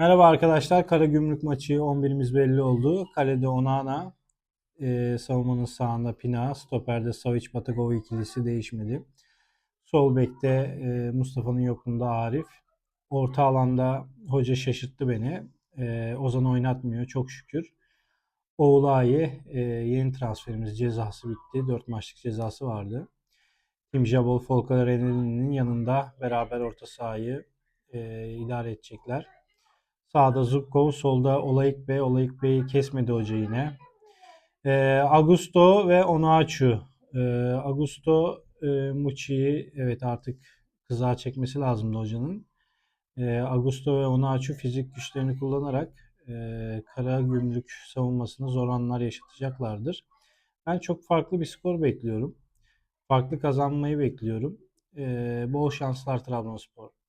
Merhaba arkadaşlar. Karagümrük maçı 11'imiz belli oldu. Kalede Onana, e, savunmanın sağında Pina, stoperde Savic Batagov ikilisi değişmedi. Sol bekte e, Mustafa'nın yokluğunda Arif. Orta alanda hoca şaşırttı beni. E, Ozan oynatmıyor çok şükür. Oğulayi e, yeni transferimiz cezası bitti. 4 maçlık cezası vardı. Tim Jabol, Folkar yanında beraber orta sahayı e, idare edecekler. Sağda Zubkov, solda Olayık Bey. Olayık Bey kesmedi hoca yine. E, Augusto ve Onuachu. E, Augusto e, Muçi'yi evet artık kızağa çekmesi lazımdı hocanın. E, Augusto ve Onuachu fizik güçlerini kullanarak e, kara gümrük savunmasını zor anlar yaşatacaklardır. Ben çok farklı bir skor bekliyorum. Farklı kazanmayı bekliyorum. E, bol şanslar Trabzonspor.